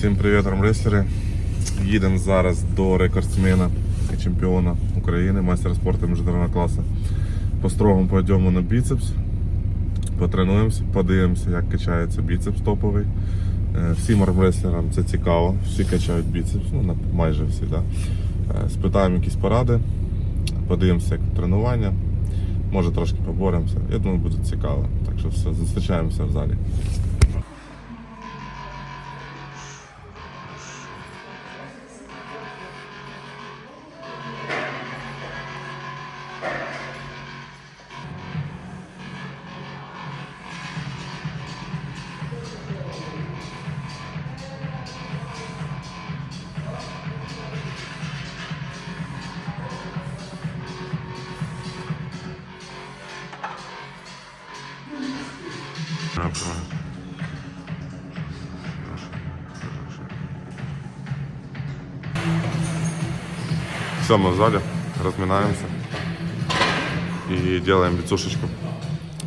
Всім привіт, рамреслери. Їдемо зараз до рекордсмена і чемпіона України, майстера спорту міжнародного класу. По строгому пойдемо на біцепс, потренуємося, подивимося, як качається біцепс топовий. Е, Всім армреслерам це цікаво, всі качають біцепс, ну майже всі. Да? Е, Спитаємо якісь поради, подивимося, як тренування. Може трошки поборемося. Я думаю, буде цікаво. Так що все, зустрічаємося в залі. Все, мы в зале, разминаемся и делаем бицушечку.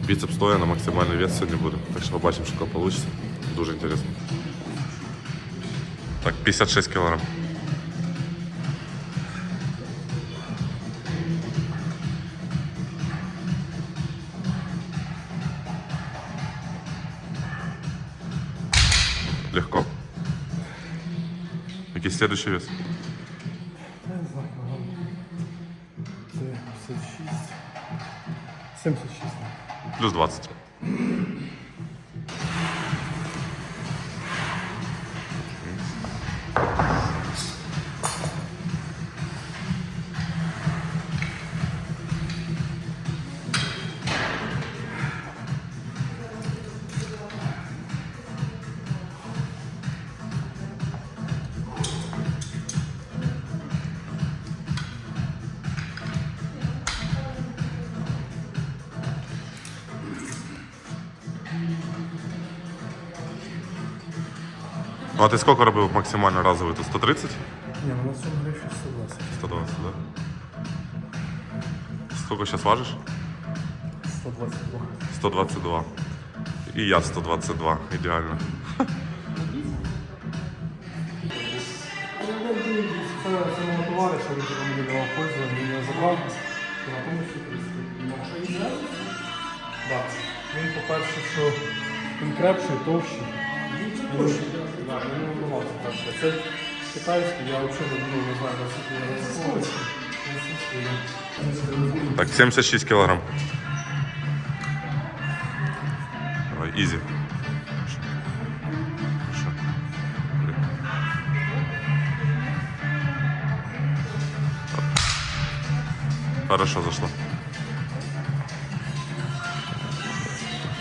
Бицеп стоя на максимальный вес сегодня буду. Так что побачимо, що получится. Дуже интересно. Так, 56 килограмм. Легко. Який следующий вес? 76. 76. Плюс 20. Ну, а ти скільки робив максимально разовий? Тут 130? Ні, ну на цьому грифі 120. 120, да? Сколько сейчас важиш? 122. 122. І я 122. Ідеально. Це, це мого товариша, він тоді мені давав пользу, він його забрав. І на тому що Так. Він, по-перше, що він крепший, товщий. Він товщий? Так, він не вимагався перше. Це китайський, я взагалі не не знаю, наскільки він розраховується. Російський, він Так, 76 кілограм. Давай, ізі. Хорошо. Хорошо зашло.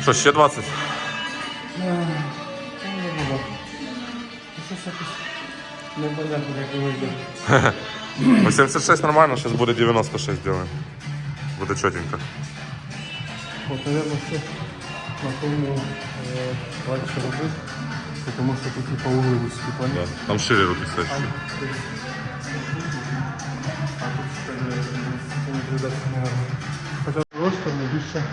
Що, ще 20? Ну, Щось якось непонятно, як вийде. 86 нормально, сейчас будет 96 делаем. Буде чотенько. От, наверное, все на тому е, легше робити, тому що тут типа угли вузькі, Да. понял? Там шире руки стоять. Там тут а тут чотири, це не прийдеться, наверное. Хоча просто не більше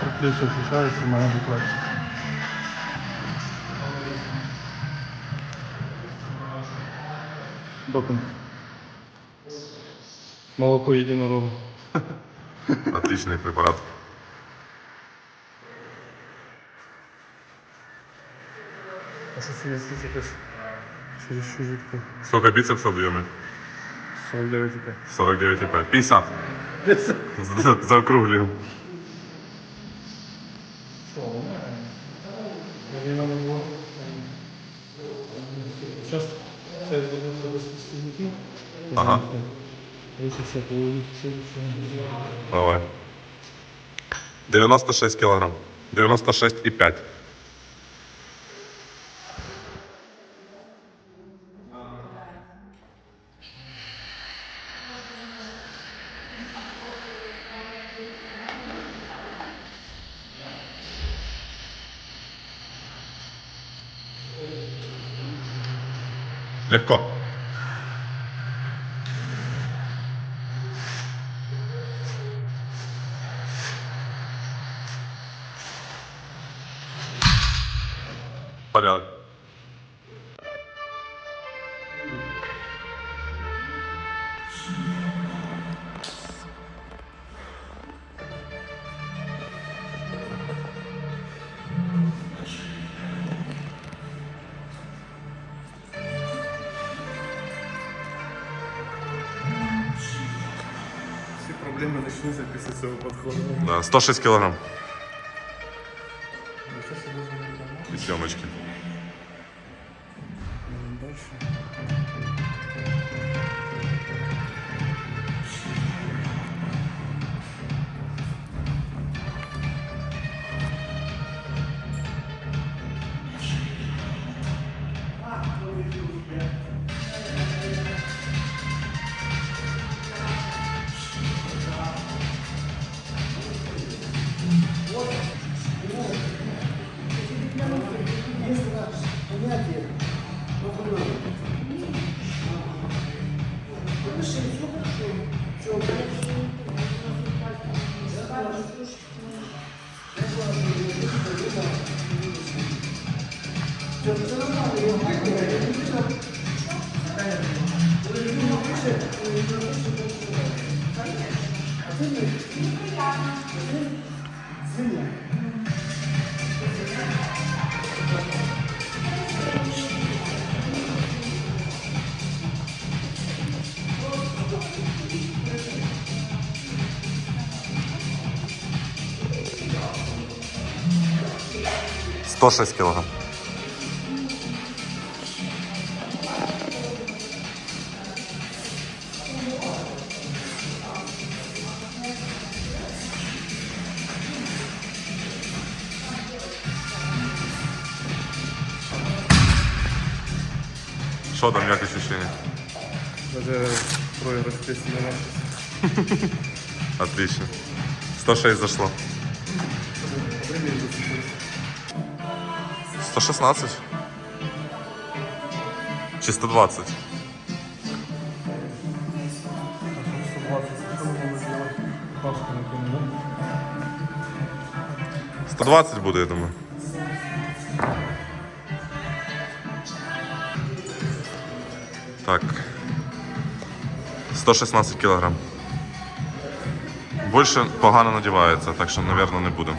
приплечі ощущається, в мене буде легше. Допинг. Молоко єдинорога. Отличный препарат. А це якось якось через чужитку? Сколько бицепс объеме? 49,5. 49,5. 50. За- Заокруглим. Мені надо було. Зараз це буде представників. Ага. Якщо все все. Давай. 96 килограмм. 96,5. порядок. Все проблемы начнутся после своего подхода. Да, 106 килограмм. 106 килограмм. Що там, як ощущення? Даже проигрыш песни. Отлично. 106 зашло. 116? Чи 120? 120. Что мы можем сделать? Пашку накинем, да? 120 буде, я думаю. Так. 116 кілограм. Більше погано надівається, так що, мабуть, не будемо.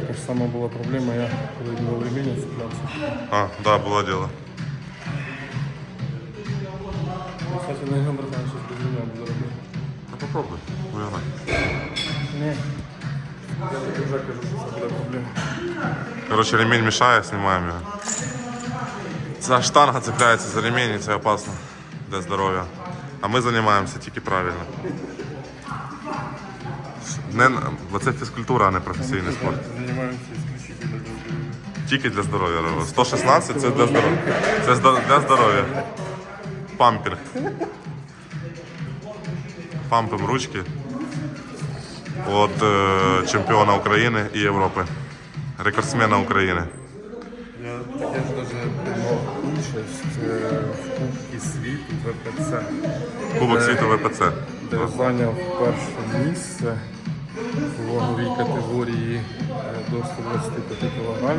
Така ж сама була проблема, я коли до реміння цеплявся. А, да, було діло. Кстати, не братан, щось без ремня буду робити. Та попробуй, вигнай. Ні. Я тобі вже кажу, що це буде проблема. Короче, ремень мешає, знімаємо його. Ця штанга цепляється за ремень і це опасно Для здоров'я. А ми займаємося тільки правильно. Не, бо це фізкультура, а не професійний спорт. Займаємося для здоров'я. Тільки для здоров'я. робимо. 116 це для здоров'я. Це для здоров'я. Пампінг. Пампим ручки від е, чемпіона України і Європи. Рекордсмена України. ВПЦ, Кубок світу ВПЦ. де зайняв перше місце в ваговій категорії е, до 125 кг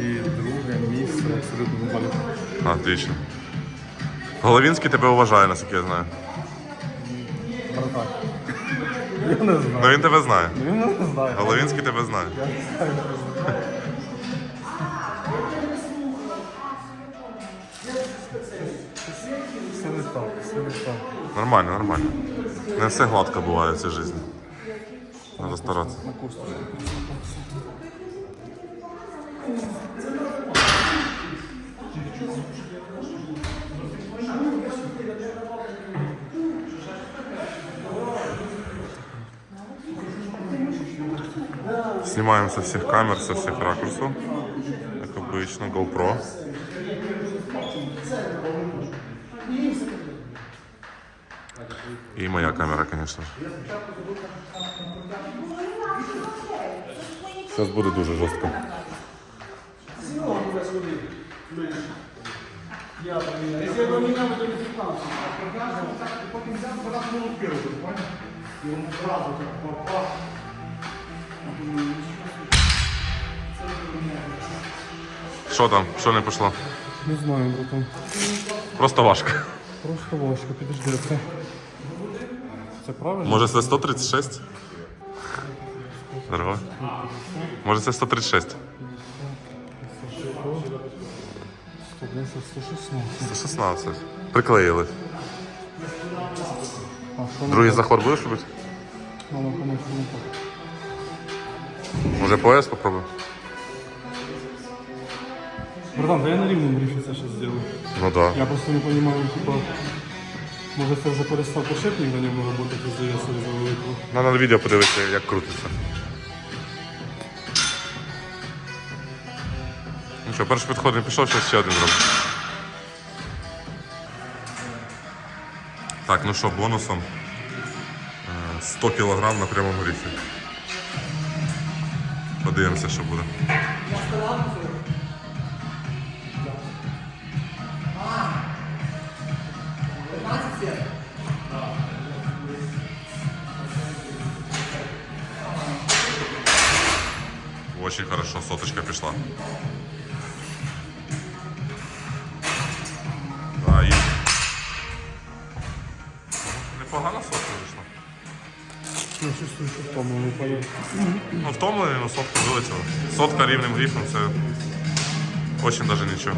і друге місце в абсолютному валі. Отлично. Головінський тебе вважає, наскільки я знаю. Братан. Я не знаю. Ну він тебе знає. Він не знає. Головінський тебе знає. Я не знаю. Нормально, нормально. Не все гладко буває в цій житті. Треба старатися. На косточку. Снимаем со всех камер, со всех ракурсов. Как обычно, GoPro. І моя камера, звісно. Зараз буде дуже жорстко. Що там? Що не пішло? Не знаю, братан. Просто важко. Просто важко, підожди, Це. Правильно? Може це 136? Дорога? Може це 136? 110, 116. 116. Приклеїли. Другий заход будеш робити? Так. Може пояс попробуй? Братан, да я на рівному рифі це ще зроблю. Ну да. Я просто не розумію, типа, може це вже перестав подшипник на ньому роботи, здається, за великого. Надо на відео подивитися, як крутиться. Ну що, перший підход не пішов, зараз ще один зробимо. Так, ну що, бонусом е, 100 кг на прямому ріфі. Подивимося, що буде. Очень хорошо, соточка пішла. Да, і... Непогана сотка вийшла. Я чувствую, що в тому не поїду. Ну, втомлений, але сотка вилетіла. Сотка рівним грифом це очень даже нічого.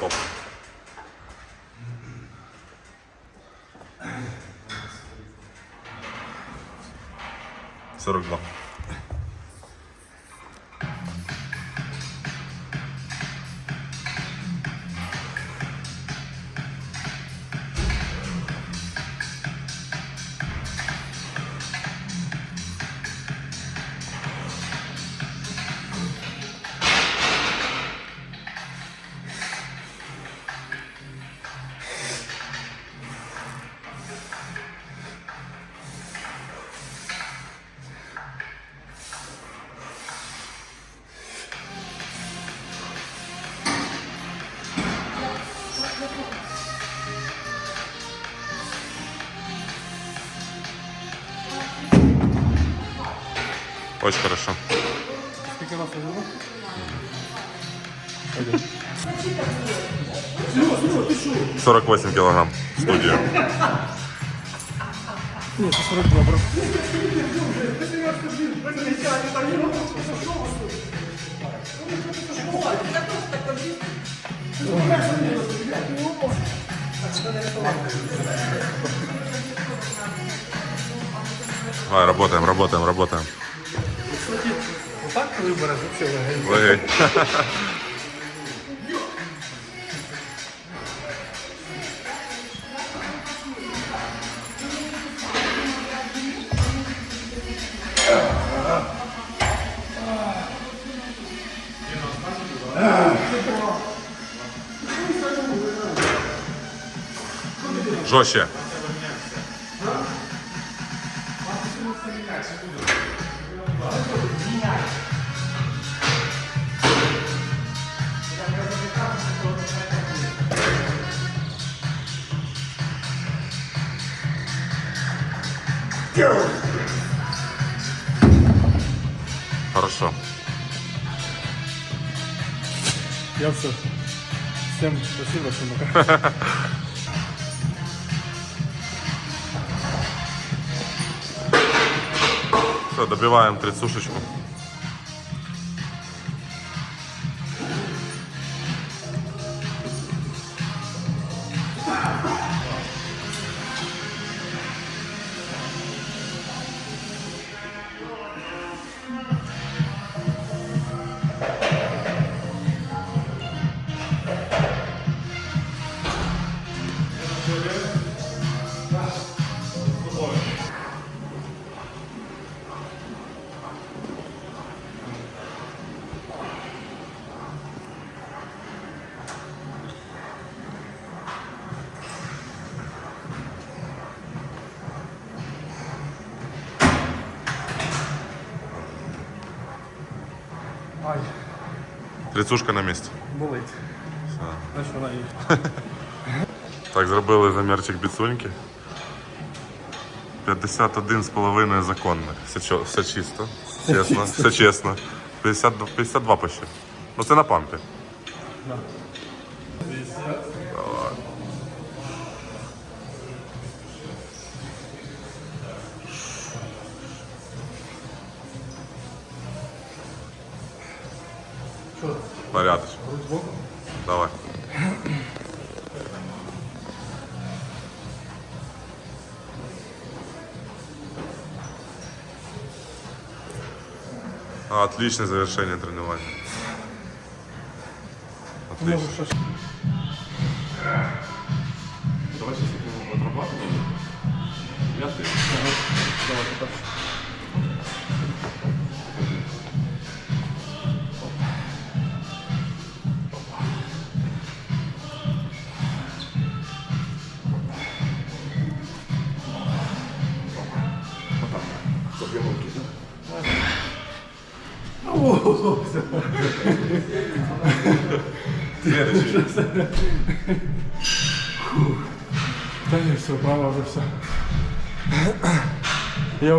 Топ. Сорок два. Очень хорошо. Живу? 48 килограмм. Ні, це 42, бро. Давай, работаем, работаем, работаем. Отак коли береш, взагалі легенько. Легень. Жестче. Хорошо. Я все. Всем спасибо, что мы Добиваем трицушечку. Трицушка на місці. болить. Все. Вона. Так, зробили замірчик біцуньки. 51,5 законних. Все, чо- все чисто. Чесно. Все чесно. 52, 52 почти. Ну це на пампі. Да. Порядочно. Давай. Отличное завершение тренирования. Може, Отлично. Следующий. Та ні, все, право вже все. Я вже